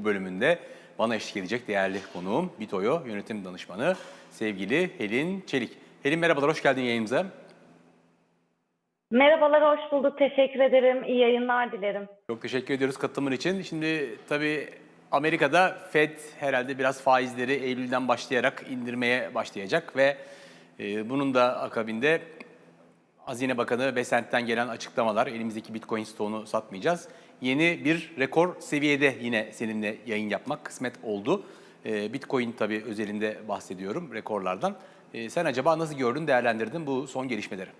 bu bölümünde bana eşlik edecek değerli konuğum Bitoyo Yönetim Danışmanı sevgili Helin Çelik. Helin merhabalar, hoş geldin yayınımıza. Merhabalar, hoş bulduk. Teşekkür ederim. İyi yayınlar dilerim. Çok teşekkür ediyoruz katılımın için. Şimdi tabii Amerika'da Fed herhalde biraz faizleri Eylül'den başlayarak indirmeye başlayacak ve e, bunun da akabinde Hazine Bakanı Besent'ten gelen açıklamalar, elimizdeki Bitcoin stoğunu satmayacağız. Yeni bir rekor seviyede yine seninle yayın yapmak kısmet oldu. E, Bitcoin tabii özelinde bahsediyorum rekorlardan. E, sen acaba nasıl gördün, değerlendirdin bu son gelişmeleri?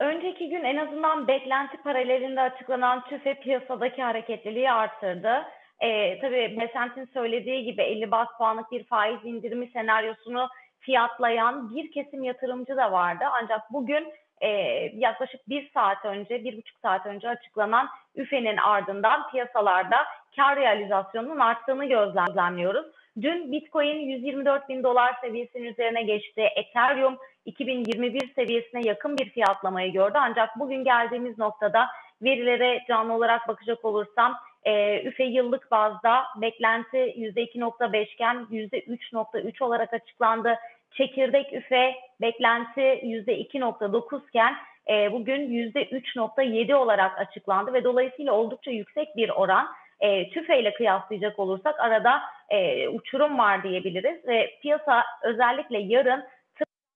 Önceki gün en azından beklenti paralelinde açıklanan TÜFE piyasadaki hareketliliği arttırdı. Ee, tabii Besent'in söylediği gibi 50 bas puanlık bir faiz indirimi senaryosunu fiyatlayan bir kesim yatırımcı da vardı. Ancak bugün e, yaklaşık bir saat önce, bir buçuk saat önce açıklanan üfenin ardından piyasalarda kar realizasyonunun arttığını gözlemliyoruz. Dün Bitcoin 124 bin dolar seviyesinin üzerine geçti. Ethereum 2021 seviyesine yakın bir fiyatlamayı gördü. Ancak bugün geldiğimiz noktada verilere canlı olarak bakacak olursam e, üfe yıllık bazda beklenti %2.5 iken %3.3 olarak açıklandı. Çekirdek üfe beklenti %2.9 iken e, bugün %3.7 olarak açıklandı ve dolayısıyla oldukça yüksek bir oran. E, TÜFE ile kıyaslayacak olursak arada e, uçurum var diyebiliriz ve piyasa özellikle yarın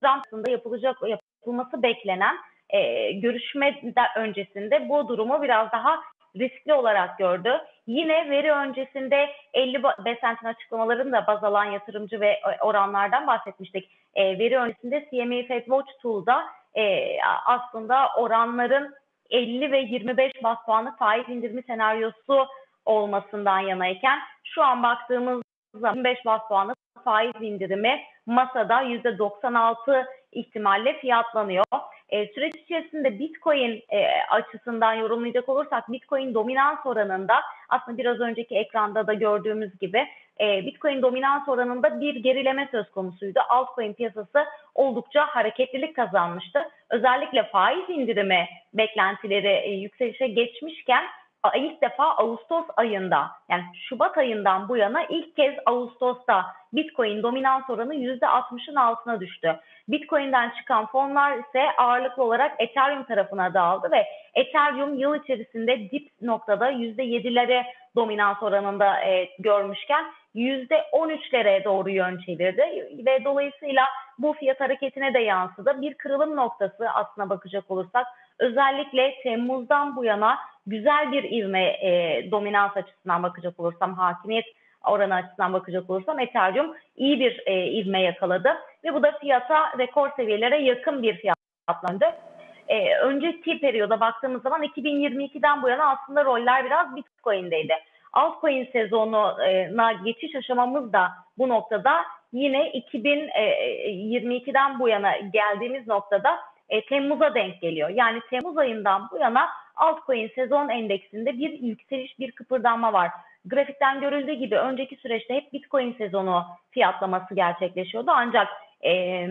Trump'ın yapılacak yapılması beklenen e, görüşme öncesinde bu durumu biraz daha riskli olarak gördü. Yine veri öncesinde 50 Besent'in açıklamalarını da baz alan yatırımcı ve oranlardan bahsetmiştik. E, veri öncesinde CME Fed Watch Tool'da e, aslında oranların 50 ve 25 bas puanlık faiz indirimi senaryosu olmasından yanayken şu an baktığımız zaman 25 bas puanlık faiz indirimi masada %96 ihtimalle fiyatlanıyor. E, süreç içerisinde Bitcoin e, açısından yorumlayacak olursak Bitcoin dominans oranında aslında biraz önceki ekranda da gördüğümüz gibi e, Bitcoin dominans oranında bir gerileme söz konusuydu. Altcoin piyasası oldukça hareketlilik kazanmıştı. Özellikle faiz indirimi beklentileri e, yükselişe geçmişken ilk defa Ağustos ayında yani Şubat ayından bu yana ilk kez Ağustos'ta Bitcoin dominans oranı %60'ın altına düştü. Bitcoin'den çıkan fonlar ise ağırlıklı olarak Ethereum tarafına dağıldı ve Ethereum yıl içerisinde dip noktada %7'lere dominans oranında e, görmüşken %13'lere doğru yön çevirdi ve dolayısıyla bu fiyat hareketine de yansıdı. Bir kırılım noktası aslına bakacak olursak özellikle Temmuz'dan bu yana güzel bir ivme e, dominans açısından bakacak olursam, hakimiyet oranı açısından bakacak olursam Ethereum iyi bir e, ivme yakaladı ve bu da fiyata rekor seviyelere yakın bir fiyatlandı. E, önceki periyoda baktığımız zaman 2022'den bu yana aslında roller biraz Bitcoin'deydi. Altcoin sezonuna geçiş aşamamız da bu noktada yine 2022'den bu yana geldiğimiz noktada e, Temmuz'a denk geliyor. Yani Temmuz ayından bu yana altcoin sezon endeksinde bir yükseliş, bir kıpırdanma var. Grafikten görüldüğü gibi önceki süreçte hep Bitcoin sezonu fiyatlaması gerçekleşiyordu. Ancak e,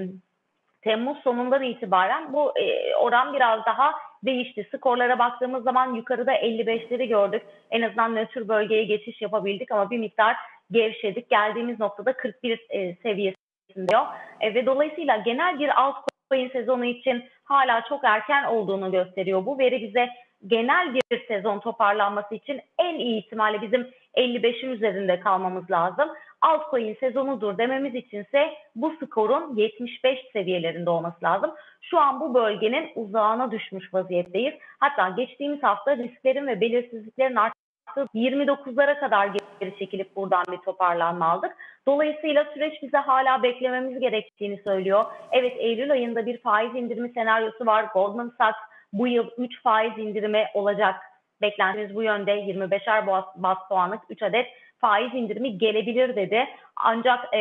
Temmuz sonundan itibaren bu e, oran biraz daha değişti. Skorlara baktığımız zaman yukarıda 55'leri gördük. En azından nötr bölgeye geçiş yapabildik ama bir miktar gevşedik. Geldiğimiz noktada 41 e, seviyesinde. E, ve dolayısıyla genel bir altcoin sezonu için hala çok erken olduğunu gösteriyor. Bu veri bize genel bir sezon toparlanması için en iyi ihtimalle bizim 55'in üzerinde kalmamız lazım. Altcoin sezonudur dememiz içinse bu skorun 75 seviyelerinde olması lazım. Şu an bu bölgenin uzağına düşmüş vaziyetteyiz. Hatta geçtiğimiz hafta risklerin ve belirsizliklerin arttığı 29'lara kadar geri çekilip buradan bir toparlanma aldık. Dolayısıyla süreç bize hala beklememiz gerektiğini söylüyor. Evet Eylül ayında bir faiz indirimi senaryosu var. Goldman Sachs bu yıl 3 faiz indirimi olacak. Beklentimiz bu yönde 25'er bas, bas puanlık 3 adet faiz indirimi gelebilir dedi. Ancak e,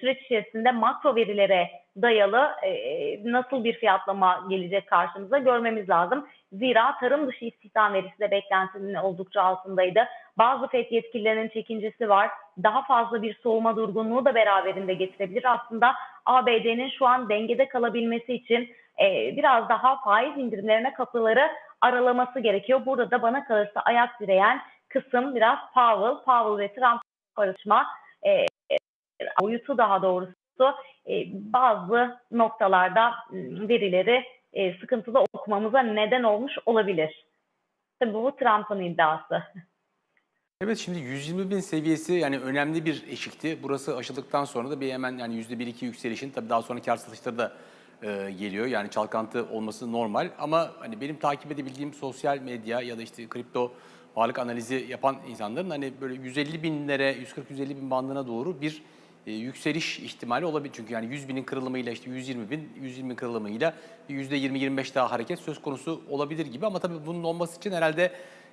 süreç içerisinde makro verilere dayalı e, nasıl bir fiyatlama gelecek karşımıza görmemiz lazım. Zira tarım dışı istihdam verisi de beklentinin oldukça altındaydı. Bazı FED yetkililerinin çekincesi var. Daha fazla bir soğuma durgunluğu da beraberinde getirebilir. Aslında ABD'nin şu an dengede kalabilmesi için e, biraz daha faiz indirimlerine kapıları aralaması gerekiyor. Burada da bana kalırsa ayak direyen kısım biraz Powell, Powell ve Trump barışma e, boyutu daha doğrusu e, bazı noktalarda m, verileri e, sıkıntılı okumamıza neden olmuş olabilir. Tabii bu Trump'ın iddiası. Evet şimdi 120 bin seviyesi yani önemli bir eşikti. Burası aşıldıktan sonra da bir hemen yani %1-2 yükselişin tabii daha sonra kar satışları da e, geliyor. Yani çalkantı olması normal ama hani benim takip edebildiğim sosyal medya ya da işte kripto varlık analizi yapan insanların hani böyle 150 binlere 140-150 bin bandına doğru bir e, yükseliş ihtimali olabilir. Çünkü yani 100 binin kırılımıyla işte 120 bin, 120 bin kırılımıyla %20-25 daha hareket söz konusu olabilir gibi. Ama tabii bunun olması için herhalde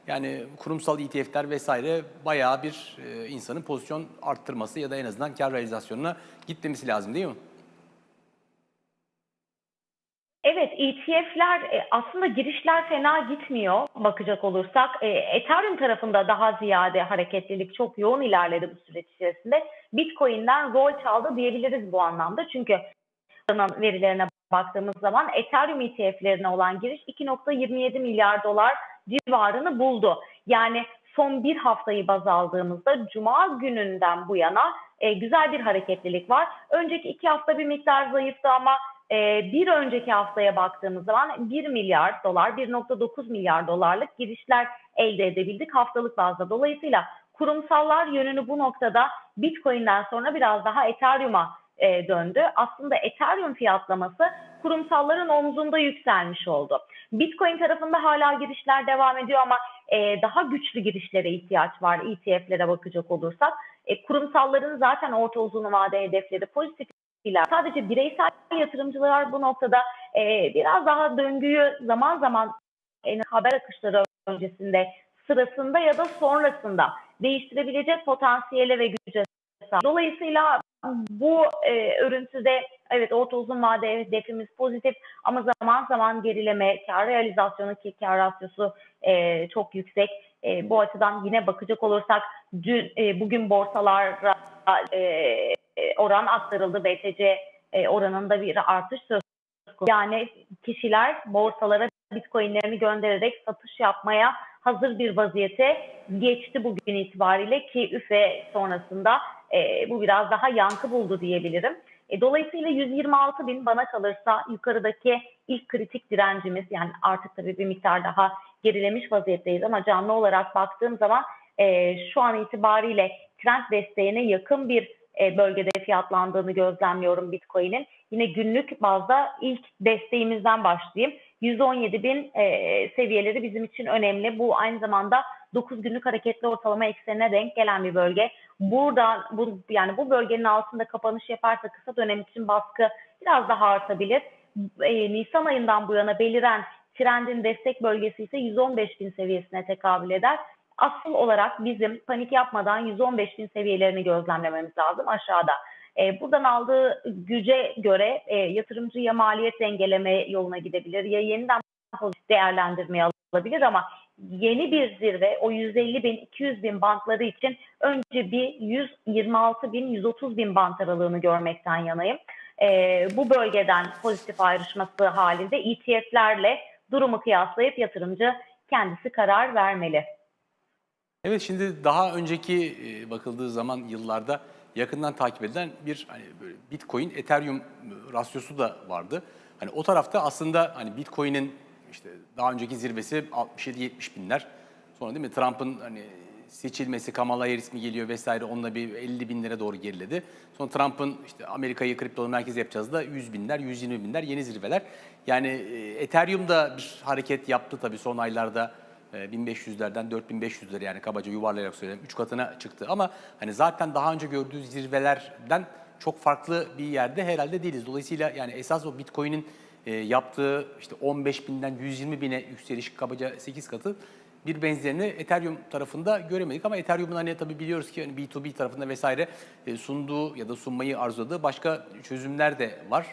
yani kurumsal ETF'ler vesaire bayağı bir e, insanın pozisyon arttırması ya da en azından kar realizasyonuna gitmemesi lazım değil mi? Evet, ETF'ler e, aslında girişler fena gitmiyor bakacak olursak. E, Ethereum tarafında daha ziyade hareketlilik çok yoğun ilerledi bu süreç içerisinde. Bitcoin'den rol çaldı diyebiliriz bu anlamda. Çünkü verilerine baktığımız zaman Ethereum ETF'lerine olan giriş 2.27 milyar dolar civarını buldu. Yani son bir haftayı baz aldığımızda Cuma gününden bu yana e, güzel bir hareketlilik var. Önceki iki hafta bir miktar zayıftı ama e, bir önceki haftaya baktığımız zaman 1 milyar dolar, 1.9 milyar dolarlık girişler elde edebildik haftalık bazda. Dolayısıyla kurumsallar yönünü bu noktada Bitcoin'den sonra biraz daha Ethereum'a e, döndü. Aslında Ethereum fiyatlaması kurumsalların omzunda yükselmiş oldu. Bitcoin tarafında hala girişler devam ediyor ama e, daha güçlü girişlere ihtiyaç var ETF'lere bakacak olursak. E, kurumsalların zaten orta uzun vade hedefleri pozitif. Sadece bireysel yatırımcılar bu noktada e, biraz daha döngüyü zaman zaman e, haber akışları öncesinde, sırasında ya da sonrasında değiştirebilecek potansiyele ve güce sahip. Dolayısıyla bu e, örüntüde evet orta uzun vade hedefimiz pozitif ama zaman zaman gerileme, kar realizasyonu ki kar rasyosu e, çok yüksek. E, bu açıdan yine bakacak olursak dün e, bugün borsalara e, oran aktarıldı. BTC e, oranında bir artış söz konusu. Yani kişiler borsalara bitcoinlerini göndererek satış yapmaya hazır bir vaziyete geçti bugün itibariyle ki üfe sonrasında e, bu biraz daha yankı buldu diyebilirim. E, dolayısıyla 126 bin bana kalırsa yukarıdaki ilk kritik direncimiz yani artık tabii bir miktar daha gerilemiş vaziyetteyiz ama canlı olarak baktığım zaman e, şu an itibariyle trend desteğine yakın bir e, bölgede fiyatlandığını gözlemliyorum Bitcoin'in. Yine günlük bazda ilk desteğimizden başlayayım. 117 bin e, seviyeleri bizim için önemli. Bu aynı zamanda 9 günlük hareketli ortalama eksenine denk gelen bir bölge. Buradan bu yani bu bölgenin altında kapanış yaparsa kısa dönem için baskı biraz daha artabilir. E, Nisan ayından bu yana beliren trendin destek bölgesi ise 115 bin seviyesine tekabül eder asıl olarak bizim panik yapmadan 115 bin seviyelerini gözlemlememiz lazım aşağıda. E, buradan aldığı güce göre e, yatırımcı ya maliyet dengeleme yoluna gidebilir ya yeniden değerlendirmeye alabilir ama yeni bir zirve o 150 bin 200 bin bantları için önce bir 126 bin 130 bin bant aralığını görmekten yanayım. E, bu bölgeden pozitif ayrışması halinde ETF'lerle durumu kıyaslayıp yatırımcı kendisi karar vermeli. Evet şimdi daha önceki e, bakıldığı zaman yıllarda yakından takip edilen bir hani böyle Bitcoin Ethereum e, rasyosu da vardı. Hani o tarafta aslında hani Bitcoin'in işte daha önceki zirvesi 67-70 binler. Sonra değil mi Trump'ın hani seçilmesi, Kamala Harris mi geliyor vesaire onunla bir 50 binlere doğru geriledi. Sonra Trump'ın işte Amerika'yı kripto merkez yapacağız da 100 binler, 120 binler yeni zirveler. Yani e, Ethereum da bir hareket yaptı tabii son aylarda. 1500'lerden 4500'lere yani kabaca yuvarlayarak söyleyeyim 3 katına çıktı. Ama hani zaten daha önce gördüğü zirvelerden çok farklı bir yerde herhalde değiliz. Dolayısıyla yani esas o Bitcoin'in e, yaptığı işte 15 binden 120 bine yükseliş kabaca 8 katı bir benzerini Ethereum tarafında göremedik ama Ethereum'un hani tabii biliyoruz ki hani B2B tarafında vesaire e, sunduğu ya da sunmayı arzuladığı başka çözümler de var.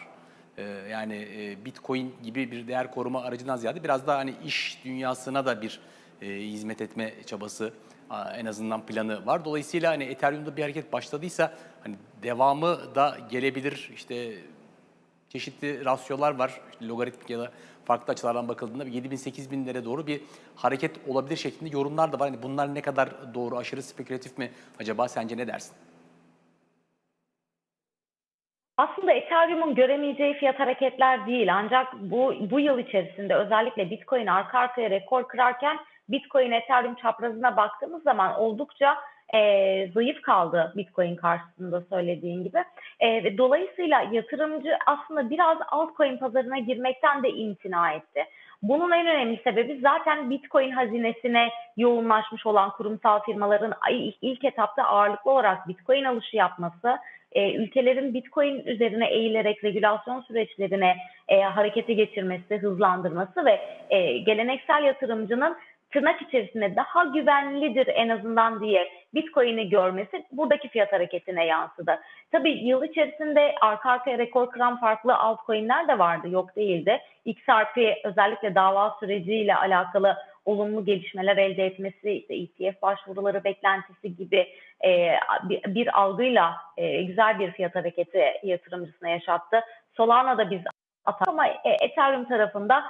Ee, yani e, Bitcoin gibi bir değer koruma aracından ziyade biraz daha hani iş dünyasına da bir e, hizmet etme çabası en azından planı var. Dolayısıyla hani Ethereum'da bir hareket başladıysa hani devamı da gelebilir. İşte çeşitli rasyolar var. İşte logaritmik ya da farklı açılardan bakıldığında 7000 lere doğru bir hareket olabilir şeklinde yorumlar da var. Hani bunlar ne kadar doğru, aşırı spekülatif mi acaba sence ne dersin? Aslında Ethereum'un göremeyeceği fiyat hareketler değil. Ancak bu, bu yıl içerisinde özellikle Bitcoin arka arkaya rekor kırarken Bitcoin Ethereum çaprazına baktığımız zaman oldukça e, zayıf kaldı Bitcoin karşısında söylediğin gibi. E, dolayısıyla yatırımcı aslında biraz altcoin pazarına girmekten de imtina etti. Bunun en önemli sebebi zaten Bitcoin hazinesine yoğunlaşmış olan kurumsal firmaların ilk, ilk etapta ağırlıklı olarak Bitcoin alışı yapması, e, ülkelerin Bitcoin üzerine eğilerek regülasyon süreçlerine e, harekete geçirmesi, hızlandırması ve e, geleneksel yatırımcının tırnak içerisinde daha güvenlidir en azından diye Bitcoin'i görmesi buradaki fiyat hareketine yansıdı. Tabii yıl içerisinde arka arkaya rekor kıran farklı altcoin'ler de vardı, yok değildi. XRP özellikle dava süreciyle alakalı olumlu gelişmeler elde etmesi, işte ETF başvuruları beklentisi gibi e, bir, bir algıyla e, güzel bir fiyat hareketi yatırımcısına yaşattı. Solana'da biz atak ama e, Ethereum tarafında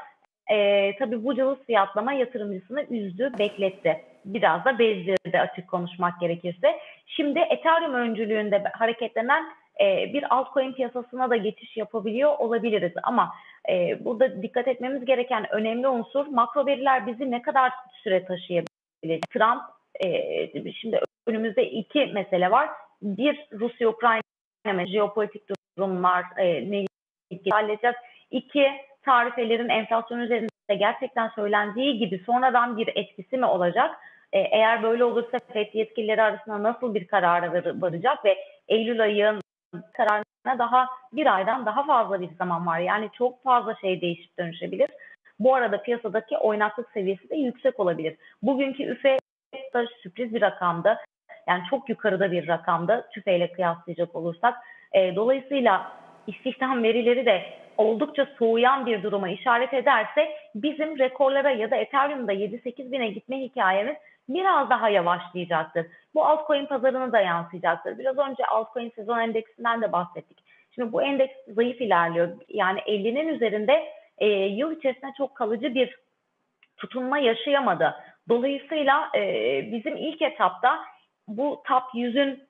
e, tabii bu cılız fiyatlama yatırımcısını üzdü, bekletti. Biraz da bezdirdi açık konuşmak gerekirse. Şimdi Ethereum öncülüğünde hareketlenen e, bir altcoin piyasasına da geçiş yapabiliyor olabiliriz. Ama e, burada dikkat etmemiz gereken önemli unsur makro veriler bizi ne kadar süre taşıyabilir? Trump e, şimdi önümüzde iki mesele var. Bir Rusya-Ukrayna jeopolitik durumlar e, ne halledeceğiz. İki tarifelerin enflasyon üzerinde gerçekten söylendiği gibi sonradan bir etkisi mi olacak? E, eğer böyle olursa FED yetkilileri arasında nasıl bir karara varacak ve Eylül ayının kararına daha bir aydan daha fazla bir zaman var. Yani çok fazla şey değişip dönüşebilir. Bu arada piyasadaki oynaklık seviyesi de yüksek olabilir. Bugünkü üfe da sürpriz bir rakamdı. Yani çok yukarıda bir rakamda tüfeyle kıyaslayacak olursak. E, dolayısıyla istihdam verileri de oldukça soğuyan bir duruma işaret ederse bizim rekorlara ya da Ethereum'da 7-8 bine gitme hikayemiz biraz daha yavaşlayacaktır. Bu altcoin pazarına da yansıyacaktır. Biraz önce altcoin sezon endeksinden de bahsettik. Şimdi bu endeks zayıf ilerliyor. Yani 50'nin üzerinde e, yıl içerisinde çok kalıcı bir tutunma yaşayamadı. Dolayısıyla e, bizim ilk etapta bu top 100'ün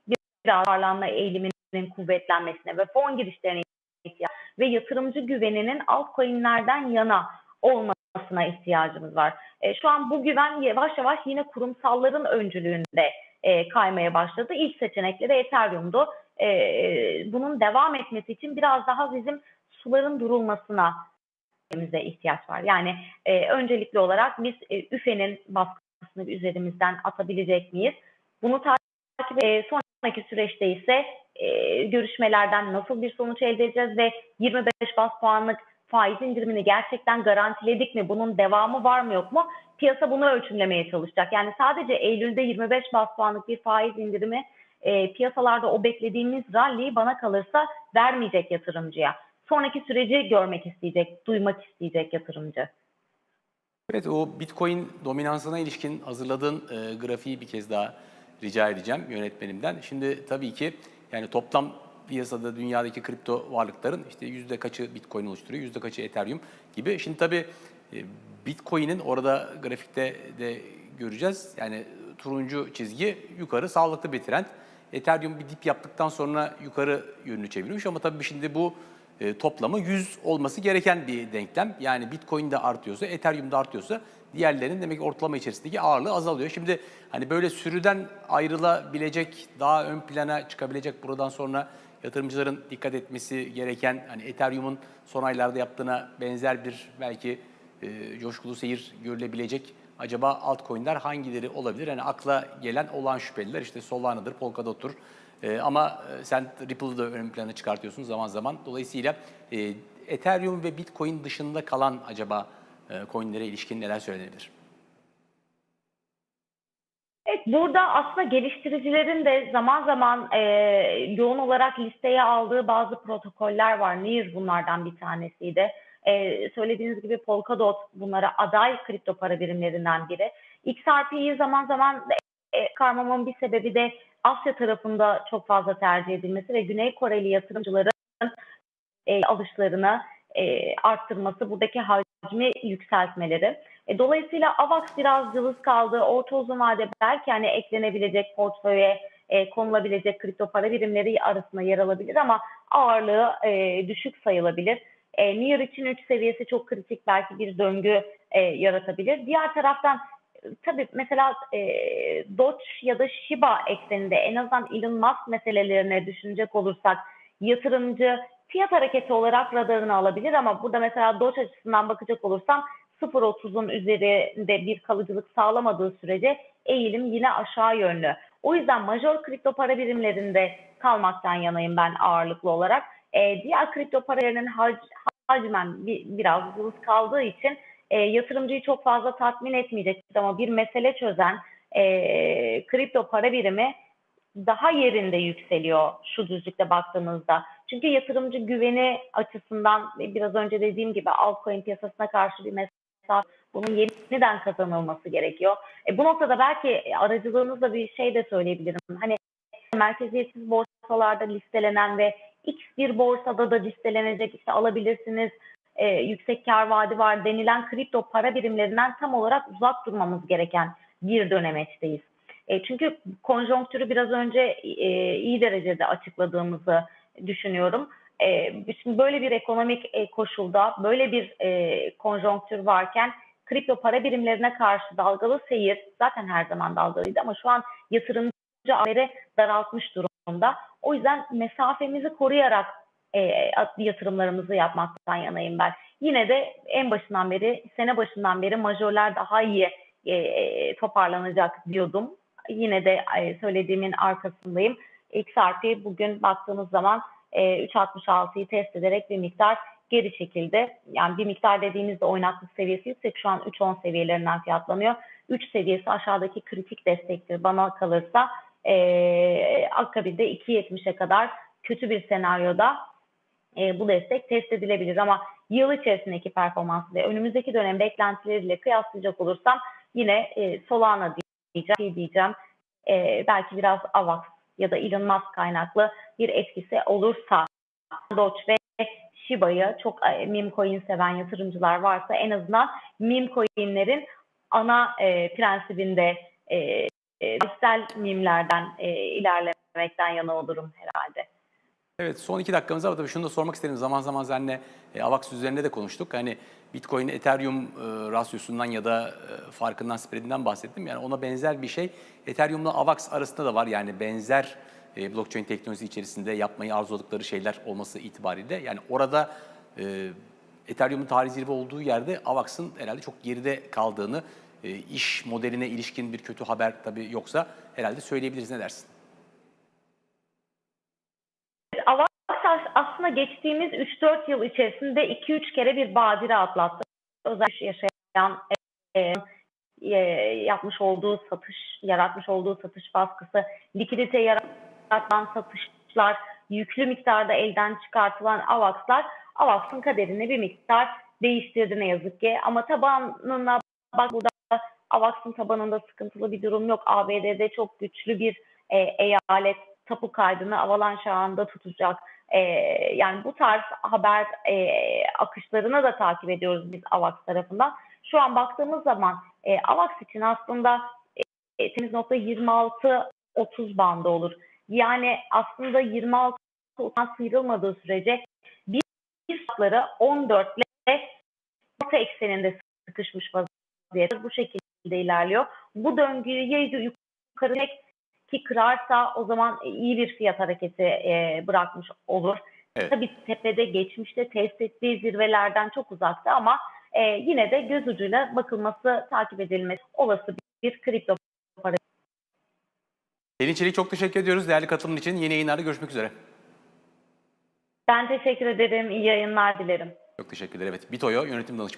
biraz varlanma eğiliminin kuvvetlenmesine ve fon girişlerine ihtiyaç ve yatırımcı güveninin altcoin'lerden yana olmasına ihtiyacımız var. E, şu an bu güven yavaş yavaş yine kurumsalların öncülüğünde e, kaymaya başladı. İlk seçenekleri Ethereum'du. E, bunun devam etmesi için biraz daha bizim suların durulmasına ihtiyaç var. Yani e, öncelikli olarak biz e, üfenin baskısını üzerimizden atabilecek miyiz? Bunu takip e, sonraki süreçte ise e, görüşmelerden nasıl bir sonuç elde edeceğiz ve 25 bas puanlık faiz indirimini gerçekten garantiledik mi? Bunun devamı var mı yok mu? Piyasa bunu ölçümlemeye çalışacak. Yani sadece Eylül'de 25 bas puanlık bir faiz indirimi e, piyasalarda o beklediğimiz rally'yi bana kalırsa vermeyecek yatırımcıya. Sonraki süreci görmek isteyecek, duymak isteyecek yatırımcı. Evet o Bitcoin dominansına ilişkin hazırladığın e, grafiği bir kez daha rica edeceğim yönetmenimden. Şimdi tabii ki yani toplam piyasada dünyadaki kripto varlıkların işte yüzde kaçı Bitcoin oluşturuyor, yüzde kaçı Ethereum gibi. Şimdi tabii e, Bitcoin'in orada grafikte de göreceğiz. Yani turuncu çizgi yukarı sağlıklı bir trend. Ethereum bir dip yaptıktan sonra yukarı yönünü çevirmiş ama tabii şimdi bu e, toplamı 100 olması gereken bir denklem. Yani Bitcoin de artıyorsa, Ethereum da artıyorsa diğerlerinin demek ki ortalama içerisindeki ağırlığı azalıyor. Şimdi hani böyle sürüden ayrılabilecek, daha ön plana çıkabilecek buradan sonra yatırımcıların dikkat etmesi gereken hani Ethereum'un son aylarda yaptığına benzer bir belki e, coşkulu seyir görülebilecek acaba altcoin'ler hangileri olabilir? Yani akla gelen olan şüpheliler işte Solana'dır, Polkadot'tur. E, ama sen Ripple'ı da ön plana çıkartıyorsun zaman zaman. Dolayısıyla e, Ethereum ve Bitcoin dışında kalan acaba e, coinlere ilişkin neler söylenebilir? Evet, burada aslında geliştiricilerin de zaman zaman e, yoğun olarak listeye aldığı bazı protokoller var. Near bunlardan bir tanesiydi. E, söylediğiniz gibi Polkadot bunlara aday kripto para birimlerinden biri. XRP'yi zaman zaman e, karmamın bir sebebi de Asya tarafında çok fazla tercih edilmesi ve Güney Koreli yatırımcıların e, alışlarını e, arttırması, buradaki hacmi yükseltmeleri. E, dolayısıyla AVAX biraz cılız kaldı. Orta uzun vade belki hani eklenebilecek portföye e, konulabilecek kripto para birimleri arasında yer alabilir ama ağırlığı e, düşük sayılabilir. E, Near için 3 seviyesi çok kritik belki bir döngü e, yaratabilir. Diğer taraftan e, tabii mesela e, Doge ya da Shiba ekseninde en azından Elon Musk meselelerine düşünecek olursak yatırımcı fiyat hareketi olarak radarını alabilir ama burada mesela Doge açısından bakacak olursam 0.30'un üzerinde bir kalıcılık sağlamadığı sürece eğilim yine aşağı yönlü. O yüzden major kripto para birimlerinde kalmaktan yanayım ben ağırlıklı olarak. Ee, diğer kripto paralarının hac, hacmen bir, biraz cılız kaldığı için e, yatırımcıyı çok fazla tatmin etmeyecek ama bir mesele çözen e, kripto para birimi daha yerinde yükseliyor şu düzlükte baktığımızda. Çünkü yatırımcı güveni açısından ve biraz önce dediğim gibi altcoin piyasasına karşı bir mesafe bunun yeniden kazanılması gerekiyor. E, bu noktada belki aracılığınızla bir şey de söyleyebilirim. Hani merkeziyetsiz borsalarda listelenen ve X bir borsada da listelenecek işte alabilirsiniz e, yüksek kar vaadi var denilen kripto para birimlerinden tam olarak uzak durmamız gereken bir dönemeçteyiz. E, çünkü konjonktürü biraz önce e, iyi derecede açıkladığımızı düşünüyorum. E, şimdi böyle bir ekonomik e, koşulda, böyle bir e, konjonktür varken kripto para birimlerine karşı dalgalı seyir zaten her zaman dalgalıydı ama şu an yatırımcı ağları daraltmış durumda. O yüzden mesafemizi koruyarak e, yatırımlarımızı yapmaktan yanayım ben. Yine de en başından beri, sene başından beri majörler daha iyi e, toparlanacak diyordum. Yine de e, söylediğimin arkasındayım. XRP bugün baktığımız zaman e, 3.66'yı test ederek bir miktar geri çekildi. Yani bir miktar dediğimizde oynaklık seviyesi yüksek. Şu an 3.10 seviyelerinden fiyatlanıyor. 3 seviyesi aşağıdaki kritik destektir bana kalırsa. E, akabinde 2.70'e kadar kötü bir senaryoda e, bu destek test edilebilir. Ama yıl içerisindeki performansı ve önümüzdeki dönem beklentileriyle kıyaslayacak olursam yine e, Solana diyeceğim, diyeceğim. E, belki biraz AVAX ya da Elon Musk kaynaklı bir etkisi olursa Doge ve Shiba'yı çok e, meme coin seven yatırımcılar varsa en azından meme coinlerin ana e, prensibinde e, e, dijital mimlerden e, ilerlemekten yana olurum herhalde. Evet son iki dakikamız var. Tabii şunu da sormak isterim. Zaman zaman seninle e, AVAX üzerinde de konuştuk. Hani Bitcoin Ethereum e, rasyosundan ya da e, farkından, spreadinden bahsettim. Yani ona benzer bir şey Ethereum'la AVAX arasında da var. Yani benzer e, blockchain teknolojisi içerisinde yapmayı arzuladıkları şeyler olması itibariyle. Yani orada e, Ethereum'un tarihi zirve olduğu yerde AVAX'ın herhalde çok geride kaldığını, e, iş modeline ilişkin bir kötü haber tabii yoksa herhalde söyleyebiliriz. Ne dersin? Avax aslında geçtiğimiz 3-4 yıl içerisinde 2-3 kere bir badire atlattı. Özellikle yaşayan e, e, yapmış olduğu satış, yaratmış olduğu satış baskısı, likidite yaratan satışlar, yüklü miktarda elden çıkartılan AVAX'lar AVAX'ın kaderini bir miktar değiştirdi ne yazık ki. Ama tabanına bak burada AVAX'ın tabanında sıkıntılı bir durum yok. ABD'de çok güçlü bir e, eyalet tapu kaydını Avalanche ağında tutacak. E, yani bu tarz haber e, akışlarını da takip ediyoruz biz AVAX tarafından. Şu an baktığımız zaman e, AVAX için aslında e, temiz nokta 26-30 bandı olur. Yani aslında 26 sıyrılmadığı sürece bir fiyatları 14 ile orta ekseninde sıkışmış vaziyette bu şekilde ilerliyor. Bu döngüyü ya yukarı ki kırarsa o zaman iyi bir fiyat hareketi e, bırakmış olur. Evet. Tabii tepede geçmişte test ettiği zirvelerden çok uzakta ama e, yine de göz ucuyla bakılması, takip edilmesi olası bir kripto para. Selin Çelik çok teşekkür ediyoruz değerli katılımın için. Yeni yayınlarda görüşmek üzere. Ben teşekkür ederim. İyi yayınlar dilerim. Çok teşekkürler. Evet, Bitoyo yönetim danışmanı.